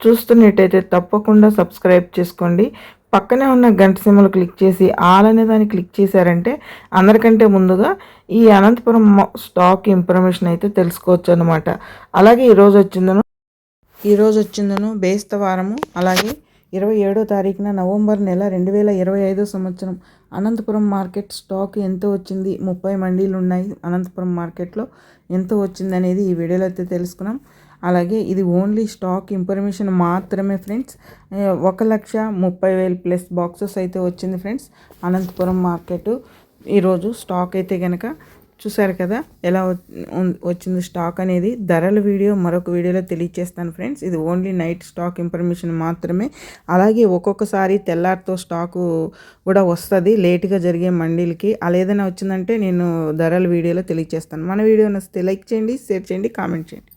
చూస్తున్నట్టయితే తప్పకుండా సబ్స్క్రైబ్ చేసుకోండి. పక్కనే ఉన్న గంట సిమ్మలు క్లిక్ చేసి ఆల్ అనే దాన్ని క్లిక్ చేశారంటే అందరికంటే ముందుగా ఈ అనంతపురం స్టాక్ ఇన్ఫర్మేషన్ అయితే తెలుసుకోవచ్చు అనమాట అలాగే ఈరోజు వచ్చిందను ఈరోజు వచ్చిందను బేస్తవారము అలాగే ఇరవై ఏడో తారీఖున నవంబర్ నెల రెండు వేల ఇరవై ఐదో సంవత్సరం అనంతపురం మార్కెట్ స్టాక్ ఎంత వచ్చింది. ముప్పై మండీలు ఉన్నాయి అనంతపురం మార్కెట్లో ఎంత వచ్చింది అనేది ఈ వీడియోలో అయితే తెలుసుకున్నాం. అలాగే ఇది ఓన్లీ స్టాక్ ఇన్ఫర్మేషన్ మాత్రమే ఫ్రెండ్స్. ఒక లక్ష ముప్పై వేలు ప్లస్ బాక్సెస్ అయితే వచ్చింది ఫ్రెండ్స్. అనంతపురం మార్కెట్. ఈరోజు స్టాక్ అయితే కనుక చూసారు కదా ఎలా వచ్చింది స్టాక్ అనేది. ధరల వీడియో మరొక వీడియోలో తెలియచేస్తాను ఫ్రెండ్స్. ఇది ఓన్లీ నైట్ స్టాక్ ఇన్ఫర్మేషన్ మాత్రమే. అలాగే ఒక్కొక్కసారి తెల్లారితో స్టాకు కూడా వస్తుంది లేట్గా జరిగే మండీలకి. అలా ఏదైనా వచ్చిందంటే నేను ధరల వీడియోలో తెలియచేస్తాను. మన వీడియో నచ్చితే లైక్ చేయండి షేర్ చేయండి కామెంట్ చేయండి.